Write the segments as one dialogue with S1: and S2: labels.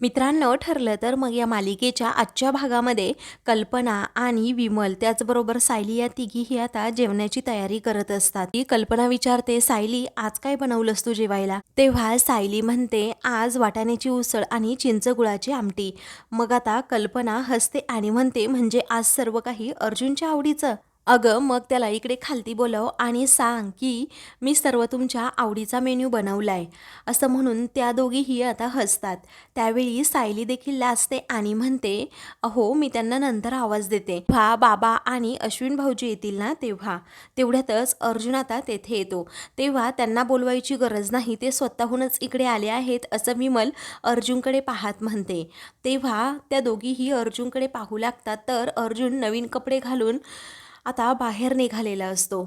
S1: मित्रांनो ठरलं तर मग या मालिकेच्या आजच्या भागामध्ये कल्पना आणि विमल त्याचबरोबर सायली या तिघीही आता जेवणाची तयारी करत असतात. ती कल्पना विचारते सायली आज काय बनवलंस तू जेवायला? तेव्हा सायली म्हणते आज वाटाण्याची उसळ आणि चिंचगुळाची आमटी. मग आता कल्पना हसते आणि म्हणते म्हणजे आज सर्व काही अर्जुनच्या आवडीचं? अगं मग त्याला इकडे खालती बोलव आणि सांग की मी सर्व तुमच्या आवडीचा मेन्यू बनवला आहे असं म्हणून त्या दोघीही आता हसतात. त्यावेळी सायली देखील लाजते आणि म्हणते अहो मी त्यांना नंतर आवाज देते. भा बाबा आणि अश्विन भाऊजी येतील ना तेव्हा. तेवढ्यातच अर्जुन आता तेथे येतो. तेव्हा त्यांना बोलवायची गरज नाही. ते स्वतःहूनच इकडे आले आहेत असं विमल अर्जुनकडे पाहत म्हणते. तेव्हा त्या दोघीही अर्जुनकडे पाहू लागतात. तर अर्जुन नवीन कपडे घालून आता बाहेर निघालेला असतो.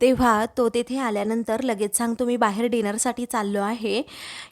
S1: तेव्हा तो तेथे आल्यानंतर लगेच सांगतो मी बाहेर डिनरसाठी चाललो आहे.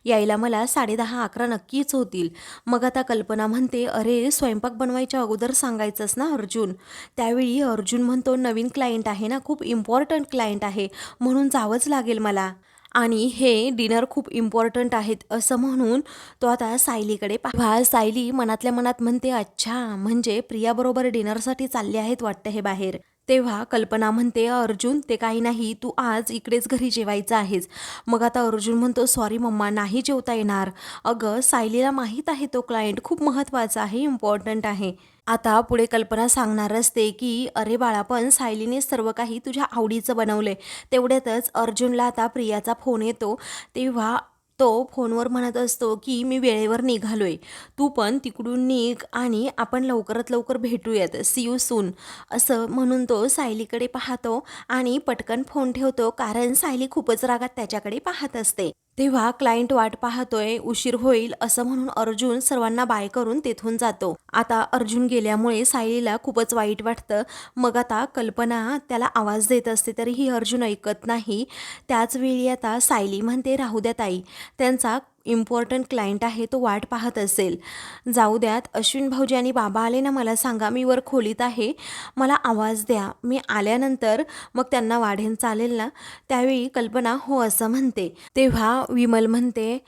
S1: यायला मला साडेदहा अकरा नक्कीच होतील. मग आता कल्पना म्हणते अरे स्वयंपाक बनवायच्या अगोदर सांगायचंच ना अर्जुन? त्यावेळी अर्जुन म्हणतो नवीन क्लायंट आहे ना खूप इम्पॉर्टंट क्लायंट आहे म्हणून जावंच लागेल मला. आणि हे डिनर खूप इम्पॉर्टंट आहेत असं म्हणून तो आता सायलीकडे पाहा सायली मनातल्या मनात म्हणते अच्छा म्हणजे प्रियाबरोबर डिनरसाठी चालले आहेत वाटतं हे बाहेर. तेव्हा कल्पना म्हणते अर्जुन ते काही नाही तू आज इकडेच घरी जेवायचं आहेस. मग आता अर्जुन म्हणतो सॉरी मम्मा नाही जेवता येणार. अगं सायलीला माहीत आहे तो क्लायंट खूप महत्त्वाचा आहे इम्पॉर्टंट आहे. आता पुढे कल्पना सांगणार असते की अरे बाळा पण सायलीने सर्व काही तुझ्या आवडीचं बनवलंय. तेवढ्यातच अर्जुनला आता प्रियाचा फोन येतो. तेव्हा तो फोनवर म्हणत असतो की मी वेळेवर निघालोय. तू पण तिकडून निघ आणि आपण लवकरात लवकर भेटूयात. सी यू सून असं म्हणून तो सायलीकडे पाहतो आणि पटकन फोन ठेवतो कारण सायली खूपच रागात त्याच्याकडे पाहत असते. तेव्हा क्लायंट वाट पाहतोय उशीर होईल असं म्हणून अर्जुन सर्वांना बाय करून तेथून जातो. आता अर्जुन गेल्यामुळे सायलीला खूपच वाईट वाटतं. मग आता कल्पना त्याला आवाज देत असते तरीही अर्जुन ऐकत नाही. त्याच वेळी आता सायली म्हणते राहू द्या ताई. त्यांचा इम्पॉर्टंट क्लायंट आहे तो वाट पाहत असेल. जाऊ द्यात अश्विन भाऊजी आणि बाबा आले ना मला सांगा मी वर खोलीत आहे. मला आवाज द्या. मी आल्यानंतर मग त्यांना वाढेन चालेल ना? त्यावेळी कल्पना हो असं म्हणते. तेव्हा विमल म्हणते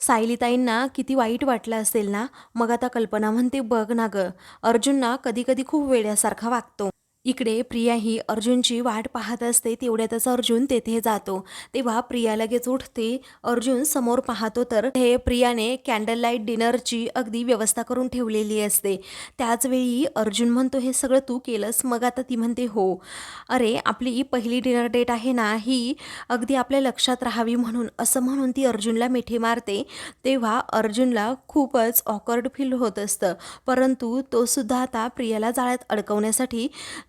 S1: सायलीताईंना किती वाईट वाटलं असेल ना? मग आता कल्पना म्हणते बघ ना गं अर्जुनना कधी कधी खूप वेड्यासारखा वागतो. इकडे प्रिया ही अर्जुनची वाट पाहत असते तेवढ्यातच अर्जुन तेथे जातो. तेव्हा प्रिया लगेच उठते अर्जुन समोर पाहतो तर हे प्रियाने कॅन्डल लाइट डिनरची अगदी व्यवस्था करून ठेवलेली असते. त्याचवेळी अर्जुन म्हणतो हे सगळं तू केलंस मग आता ती म्हणते हो. अरे आपली पहिली डिनर डेट आहे ना ही अगदी आपल्या लक्षात राहावी म्हणून असं म्हणून ती अर्जुनला मिठी मारते. तेव्हा अर्जुनला खूपच ऑकर्ड फील होत असतं. परंतु तो सुद्धा आता प्रियाला जाळ्यात अडकवण्यासाठी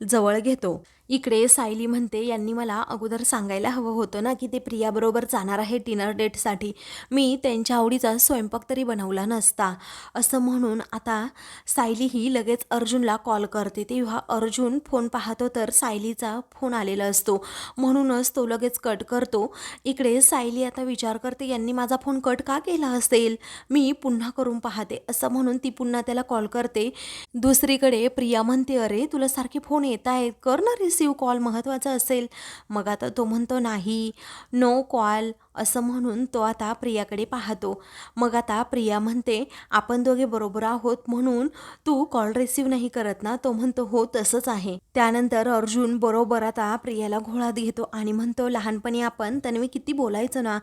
S1: जवळ घेतो. इकडे सायली म्हणते यांनी मला अगोदर सांगायला हवं होतं ना की ते प्रियाबरोबर जाणार आहे डिनर डेटसाठी मी त्यांच्या आवडीचा स्वयंपाक तरी बनवला नसता. असं म्हणून आता सायली ही लगेच अर्जुनला कॉल करते. तेव्हा अर्जुन फोन पाहतो तर सायलीचा फोन आलेला असतो. म्हणूनच तो लगेच कट करतो. इकडे सायली आता विचार करते यांनी माझा फोन कट का केला असेल? मी पुन्हा करून पाहते. असं म्हणून ती पुन्हा त्याला कॉल करते. दुसरीकडे प्रिया म्हणते अरे तुला सारखे फोन येत आहेत कर ना रिसीव कॉल महत्त्वाचा असेल. मग आता तो म्हणतो नाही नो कॉल असं म्हणून तो आता प्रियाकडे पाहतो. मग आता प्रिया म्हणते आपण दोघे बरोबर आहोत म्हणून तू कॉल रिसीव नाही करत ना? तो म्हणतो हो तसंच आहे. त्यानंतर अर्जुन बरोबर आता प्रियाला घोळात घेतो आणि म्हणतो लहानपणी आपण तन्वी किती बोलायचं ना?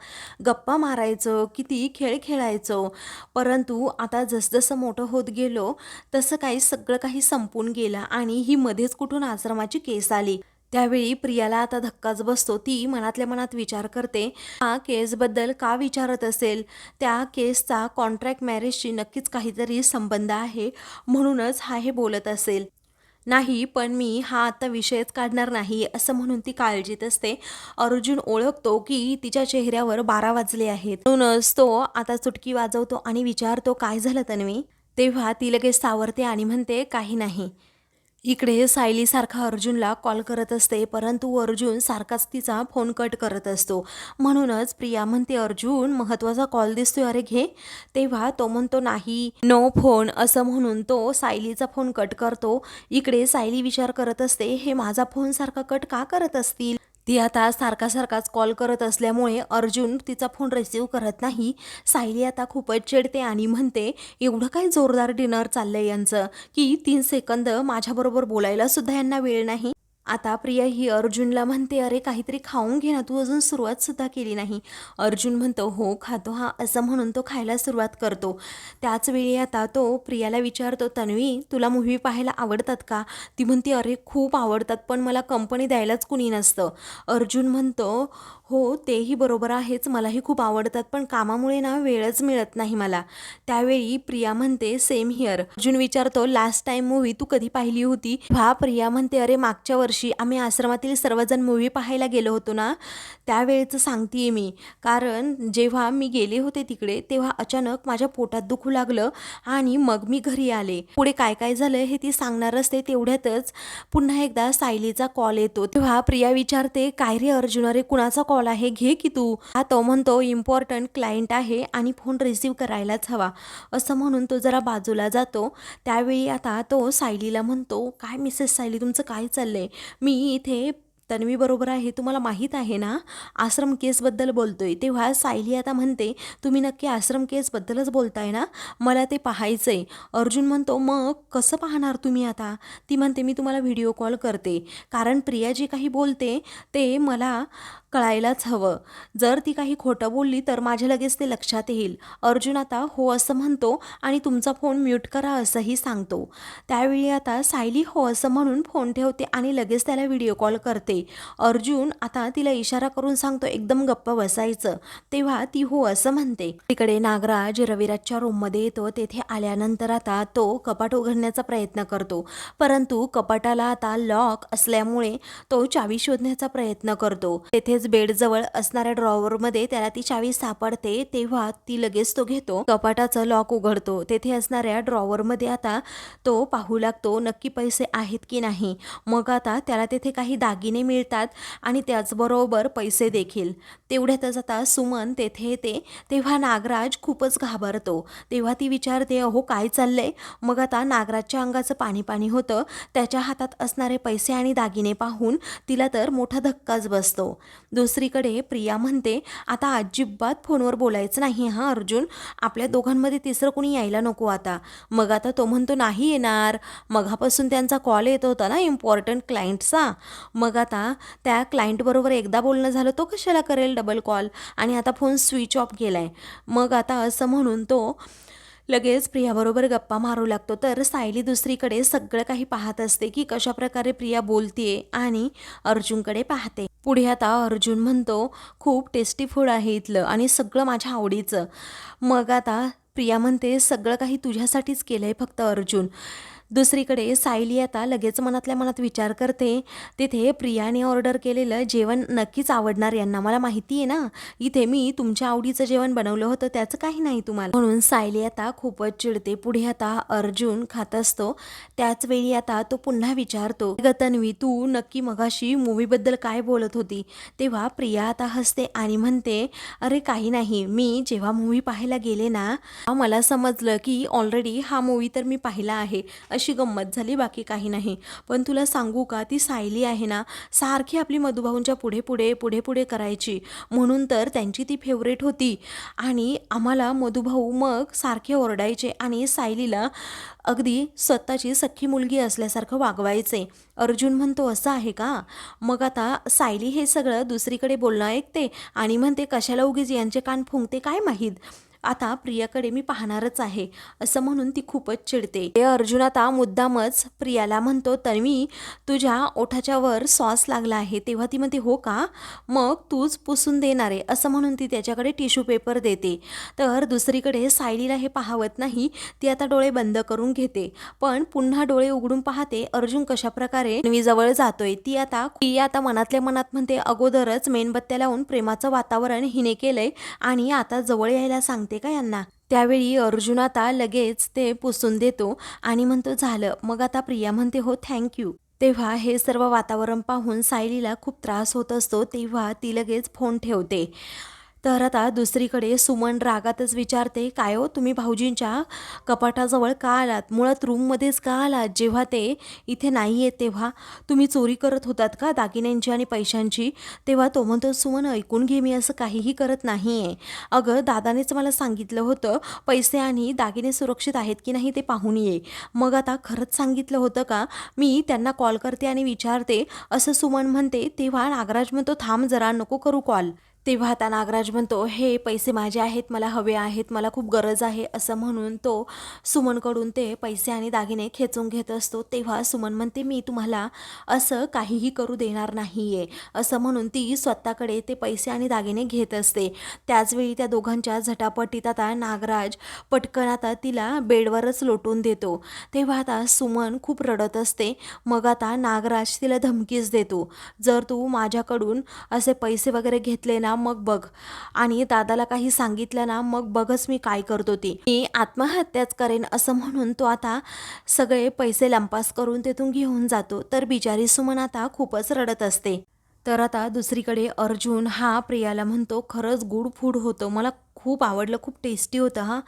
S1: गप्पा मारायचं किती खेळ खेळायचो. परंतु आता जसजसं मोठं होत गेलो तसं काही सगळं काही संपून गेलं आणि ही मध्येच कुठून आश्रमाची केस आली त्यावेळी प्रियाला आता धक्काच बसतो. ती मनातल्या मनात विचार करते हा केसबद्दल का विचारत असेल? त्या केसचा कॉन्ट्रॅक्ट मॅरेजशी नक्कीच काहीतरी संबंध आहे म्हणूनच हा हे बोलत असेल. नाही पण मी हा आता विषयच काढणार नाही असं म्हणून ती काळजीत असते. अर्जुन ओळखतो की तिच्या चेहऱ्यावर बारा वाजले आहेत. म्हणूनच तो आता चुटकी वाजवतो आणि विचारतो काय झालं तन्वी? तेव्हा ती लगेच सावरते आणि म्हणते काही नाही. इकडे सायलीसारखा अर्जुनला कॉल करत असते परंतु अर्जुन सारखाच तिचा फोन कट करत असतो. म्हणूनच प्रिया म्हणते अर्जुन महत्त्वाचा कॉल दिसतोय. अरे घे. तेव्हा तो म्हणतो नाही नो फोन. असं म्हणून तो सायलीचा फोन कट करतो. इकडे सायली विचार करत असते हे माझा फोन सारखा कट का करत असतील? ती आता सारखा सारखाच कॉल करत असल्यामुळे अर्जुन तिचा फोन रिसीव करत नाही. सायली आता खूपच चिडते आणि म्हणते एवढं काय जोरदार डिनर चाललंय यांचं? की तीन सेकंद माझ्याबरोबर बोलायला सुद्धा यांना वेळ नाही. आता प्रिया ही अर्जुनला म्हणते अरे काहीतरी खाऊन घे ना तू अजून सुरुवात सुद्धा केली नाही. अर्जुन म्हणतो हो खातो हा असं म्हणून तो खायला सुरुवात करतो. त्याच वेळी आता तो प्रियाला विचारतो तन्वी तुला मूव्ही पाहायला आवडतात का? ती म्हणते अरे खूप आवडतात पण मला कंपनी द्यायलाच कुणी नसतं. अर्जुन म्हणतो हो तेही बरोबर आहेच. मलाही खूप आवडतात पण कामामुळे ना वेळच मिळत नाही मला. त्यावेळी प्रिया म्हणते सेम हिअर अर्जुन विचारतो लास्ट टाइम मूवी तू कधी पाहिली होती? हा प्रिया म्हणते अरे मागच्या वर्षी आम्ही आश्रमातील सर्वजण मूवी पाहायला गेलो होतो ना त्यावेळेचं सांगतेय मी. कारण जेव्हा मी गेले होते तिकडे तेव्हा अचानक माझ्या पोटात दुखू लागलं आणि मग मी घरी आले. पुढे काय काय झालं हे ती सांगणार असते तेवढ्यातच पुन्हा एकदा सायलीचा कॉल येतो. तेव्हा प्रिया विचारते काय रे अर्जुन अरे कुणाचा कॉल आहे घे की तू. हा तो म्हणतो इम्पॉर्टंट क्लायंट आहे आणि फोन रिसीव करायलाच हवा. असं म्हणून तो जरा बाजूला जातो. त्यावेळी आता तो सायलीला म्हणतो काय मिसेस सायली तुमचं काय चाललंय? मी इथे तन्वी बरोबर आहे तुम्हाला माहीत आहे ना? आश्रम केसबद्दल बोलतो आहे तेव्हा सायली आता म्हणते तुम्ही नक्की आश्रम केसबद्दलच बोलताय ना? मला ते पाहायचं आहे अर्जुन म्हणतो मग कसं पाहणार तुम्ही आता? ती म्हणते मी तुम्हाला व्हिडिओ कॉल करते. कारण प्रिया जी काही बोलते ते मला कळायलाच हवं. जर ती काही खोटं बोलली तर माझ्या लगेच ते लक्षात येईल. अर्जुन आता हो असं म्हणतो आणि तुमचा फोन म्यूट करा असंही सांगतो. त्यावेळी आता सायली हो असं म्हणून फोन ठेवते आणि लगेच त्याला व्हिडिओ कॉल करते. अर्जुन आता तिला इशारा करून सांगतो एकदम गप्प बसायचं. तेव्हा ती हो असं म्हणते. तिकडे नागराज रविराजच्या रूममध्ये येतो. तेथे आल्यानंतर आता तो कपाट उघडण्याचा प्रयत्न करतो. परंतु कपाटाला आता लॉक असल्यामुळे तो चावी शोधण्याचा प्रयत्न करतो. तेथे तेथेच बेडजवळ असणाऱ्या ड्रॉवरमध्ये त्याला ती चावी सापडते तेव्हा ती लगेच तो घेतो. कपाटाचं लॉक उघडतो. तेथे असणाऱ्या ड्रॉवरमध्ये आता तो पाहू लागतो नक्की पैसे आहेत की नाही. मग आता त्याला तेथे काही दागिने मिळतात आणि त्याचबरोबर पैसे देखील. तेवढ्यातच आता सुमन तेथे येते. तेव्हा नागराज खूपच घाबरतो. तेव्हा ती विचारते अहो काय चाललंय? मग आता नागराजच्या अंगाचं पाणी पाणी होतं. त्याच्या हातात असणारे पैसे आणि दागिने पाहून तिला तर मोठा धक्काच बसतो. दुसरीकडे प्रिया म्हणते आता अजिबात फोनवर बोलायचं नाही हा अर्जुन. आपल्या दोघांमध्ये तिसरं कोणी यायला नको आता. मग आता तो म्हणतो नाही येणार. मघापासून त्यांचा कॉल येत होता ना इम्पॉर्टंट क्लायंटचा मग आता त्या क्लायंटबरोबर एकदा बोलणं झालं तो कशाला करेल डबल कॉल आणि आता फोन स्विच ऑफ केलाय. मग आता असं म्हणून तो लगेच प्रियाबरोबर गप्पा मारू लागतो. तर सायली दुसरीकडे सगळं काही पाहत असते की कशा प्रकारे प्रिया बोलतीये आणि अर्जुनकडे पाहते. पुढे आता अर्जुन म्हणतो खूप टेस्टी फूड आहे इथलं आणि सगळं माझ्या आवडीचं. मग आता प्रिया म्हणते सगळं काही तुझ्यासाठीच केलं आहे फक्त अर्जुन. दुसरीकडे सायली आता लगेच मनातल्या मनात विचार करते. तिथे प्रियाने ऑर्डर केलेलं जेवण नक्कीच आवडणार यांना. मला माहिती आहे ना इथे मी तुमच्या आवडीचं जेवण बनवलं होतं त्याचं काही नाही तुम्हाला. म्हणून सायली आता खूपच चिडते. पुढे आता अर्जुन खात असतो. त्याच वेळी आता तो पुन्हा विचारतो "ग तन्वी तू नक्की मगाशी मूवीबद्दल काय बोलत होती? तेव्हा प्रिया आता हसते आणि म्हणते अरे काही नाही मी जेव्हा मूवी पाहायला गेले ना मला समजलं की ऑलरेडी हा मूवी तर मी पाहिला आहे. अशी गंमत झाली बाकी काही नाही. पण तुला सांगू का ती सायली आहे ना सारखी आपली मधुभाऊंच्या पुढे पुढे पुढे पुढे करायची. म्हणून तर त्यांची ती फेवरेट होती. आणि आम्हाला मधुभाऊ मग सारखे ओरडायचे आणि सायलीला अगदी स्वतःची सख्खी मुलगी असल्यासारखं वागवायचे. अर्जुन म्हणतो असं आहे का? मग आता सायली हे सगळं दुसरीकडे बोलणं ऐकते आणि म्हणते कशाला उगीच यांचे कान फुंकते काय माहीत? आता प्रियाकडे मी पाहणारच आहे असं म्हणून ती खूपच चिडते. ते अर्जुन आता मुद्दामच प्रियाला म्हणतो तन्वी तुझ्या ओठाच्या वर सॉस लागला आहे. तेव्हा ती म्हणते हो का? मग तूच पुसून देणार आहे असं म्हणून ती त्याच्याकडे टिश्यू पेपर देते. तर दुसरीकडे सायलीला हे पाहावत नाही ती आता डोळे बंद करून घेते. पण पुन्हा डोळे उघडून पाहते अर्जुन कशा प्रकारे जवळ जातोय? ती आता ती आता मनातल्या मनात म्हणते अगोदरच मेणबत्त्या लावून प्रेमाचं वातावरण हिने केलंय आणि आता जवळ यायला सांगते. का यांना. त्यावेळी अर्जुन आता लगेच ते पुसून देतो आणि म्हणतो झालं. मग आता प्रिया म्हणते हो थँक्यू तेव्हा हे सर्व वातावरण पाहून सायलीला खूप त्रास होत असतो तेव्हा ती लगेच फोन ठेवते. तर आता दुसरीकडे सुमन रागातच विचारते काय हो तुम्ही भाऊजींच्या कपाटाजवळ का आलात? मुळात रूममध्येच का आलात? जेव्हा ते इथे नाही आहेत तेव्हा तुम्ही चोरी करत होतात का दागिन्यांची आणि पैशांची? तेव्हा तो म्हणतो सुमन ऐकून घे मी असं काहीही करत नाही आहे अगं दादानेच मला सांगितलं होतं पैसे आणि दागिने सुरक्षित आहेत की नाही ते पाहून ये. मग आता खरंच सांगितलं होतं का? मी त्यांना कॉल करते आणि विचारते असं सुमन म्हणते तेव्हा नागराज म्हणतो थांब जरा नको करू कॉल. तेव्हा आता नागराज म्हणतो हे पैसे माझे आहेत मला हवे आहेत मला खूप गरज आहे असं म्हणून तो सुमनकडून ते पैसे आणि दागिने खेचून घेत असतो. तेव्हा सुमन म्हणते मी तुम्हाला असं काहीही करू देणार नाही आहे असं म्हणून ती स्वतःकडे ते पैसे आणि दागिने घेत असते. त्याचवेळी त्या दोघांच्या झटापटीत आता नागराज पटकन आता तिला बेडवरच लोटून देतो. तेव्हा आता सुमन खूप रडत असते. मग आता नागराज तिला धमकीच देतो. जर तू माझ्याकडून असे पैसे वगैरे घेतले ना मग बघ. आणि दादाला काही सांगितलं ना मग बघच मी काय करतो ती मी आत्महत्याच करेन असं म्हणून तो आता सगळे पैसे लंपास करून तेथून घेऊन जातो. तर बिचारी सुमन आता खूपच रडत असते. तर आता दुसरीकडे अर्जुन हा प्रियाला म्हणतो खरंच गुड फूड होतं. मला खूप आवडलं खूप टेस्टी होतं हां.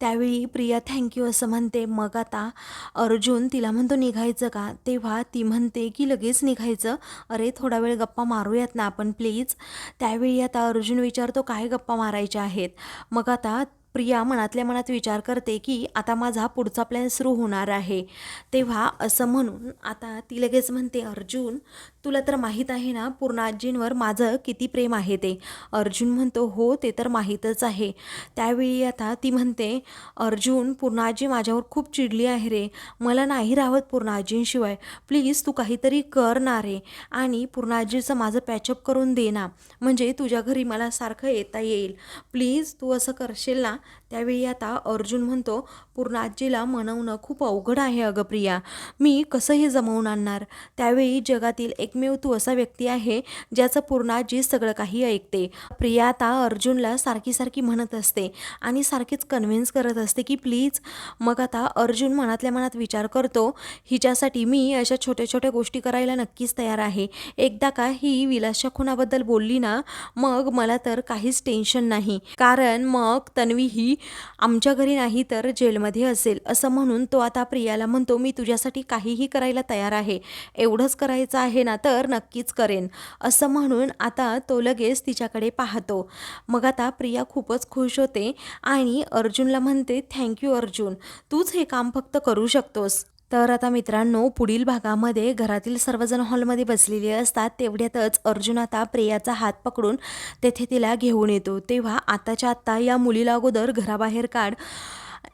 S1: त्यावेळी प्रिया थँक्यू असं म्हणते. मग आता अर्जुन तिला म्हणतो निघायचं का? तेव्हा ती म्हणते की लगेच निघायचं. अरे थोडा वेळ गप्पा मारूयात ना आपण प्लीज त्यावेळी आता अर्जुन विचारतो काय गप्पा मारायच्या आहेत? मग आता प्रिया मनातल्या मनात विचार करते की आता माझा पुढचा प्लॅन सुरू होणार आहे. तेव्हा असं म्हणून आता ती लगेच म्हणते अर्जुन तुला तर माहीत आहे ना पूर्णाजींवर माझं किती प्रेम आहे ते. अर्जुन म्हणतो हो ते तर माहीतच आहे. त्यावेळी आता ती म्हणते अर्जुन पूर्णाजी माझ्यावर खूप चिडली आहे रे. मला नाही राहत पूर्णाजींशिवाय प्लीज तू काहीतरी कर ना रे. आणि पूर्णाजीचं माझं पॅचअप करून दे ना. म्हणजे तुझ्या घरी मला सारखं येता येईल. प्लीज तू असं करशील ना? त्यावेळी आता अर्जुन म्हणतो पूर्णाजीला मनवणं खूप अवघड आहे अगं प्रिया. मी कसं हे जमवून आणणार? त्यावेळी जगातील एक एकमेव तू असा व्यक्ती आहे ज्याचं पूर्णाजी सगळं काही ऐकते. प्रिया आता अर्जुनला सारखी सारखी म्हणत असते आणि सारखीच कन्व्हिन्स करत असते की प्लीज मग आता अर्जुन मनातल्या मनात विचार करतो हिच्यासाठी मी अशा छोट्या छोट्या गोष्टी करायला नक्कीच तयार आहे. एकदा का ही विलासच्या खुनाबद्दल बोलली ना मग मला तर काहीच टेन्शन नाही. कारण मग तन्वी ही आमच्या घरी नाही तर जेलमध्ये असेल. असं म्हणून तो आता प्रियाला म्हणतो मी तुझ्यासाठी काहीही करायला तयार आहे. एवढंच करायचं आहे ना तर नक्कीच करेन. असं म्हणून आता तो लगेच तिच्याकडे पाहतो. मग आता प्रिया खूपच खुश होते आणि अर्जुनला म्हणते थँक्यू अर्जुन. तूच हे काम फक्त करू शकतोस. तर आता मित्रांनो पुढील भागामध्ये घरातील सर्वजण हॉलमध्ये बसलेले असतात तेवढ्यातच अर्जुन आता प्रियाचा हात पकडून तेथे तिला घेऊन येतो. तेव्हा आताच्या आत्ता या मुलीला अगोदर घराबाहेर काढ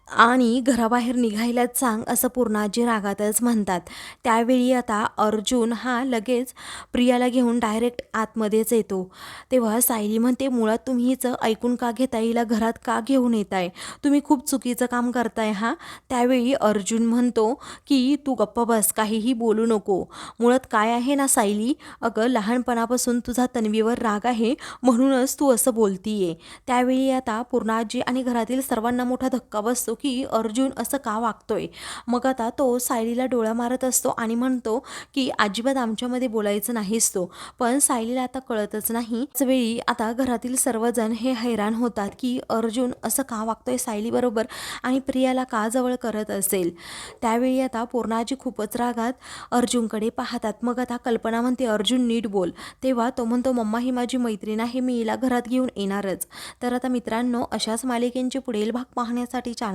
S1: आणि घराबाहेर निघायलाच सांग असं पूर्णाजी रागातच म्हणतात. त्यावेळी आता अर्जुन हा लगेच प्रियाला घेऊन डायरेक्ट आतमध्येच येतो. तेव्हा सायली म्हणते मुळात तुम्ही हिचं ऐकून का घेता हिला घरात का घेऊन येत आहे तुम्ही खूप चुकीचं काम करताय हा? त्यावेळी अर्जुन म्हणतो की तू गप्प बस काहीही बोलू नको. मुळात काय आहे ना सायली? अगं लहानपणापासून तुझा तन्वीवर राग आहे म्हणूनच तू असं बोलतीये. त्यावेळी आता पूर्णाजी आणि घरातील सर्वांना मोठा धक्का बसतो. की अर्जुन असं का वागतोय? मग आता तो सायलीला डोळा मारत असतो आणि म्हणतो की अजिबात आमच्यामध्ये बोलायचं नाहीच तो. पण सायलीला आता कळतच नाही. वेळी आता घरातील सर्वजण हे हैराण होतात की अर्जुन असं का वागतोय सायलीबरोबर आणि प्रियाला का जवळ करत असेल? त्यावेळी आता पूर्णाजी खूपच रागात अर्जुनकडे पाहतात. मग आता कल्पना म्हणते अर्जुन नीट बोल. तेव्हा तो म्हणतो मम्मा ही माझी मैत्रीण आहे मी हिला घरात घेऊन येणारच. तर आता मित्रांनो अशाच मालिकेंचे पुढील भाग पाहण्यासाठी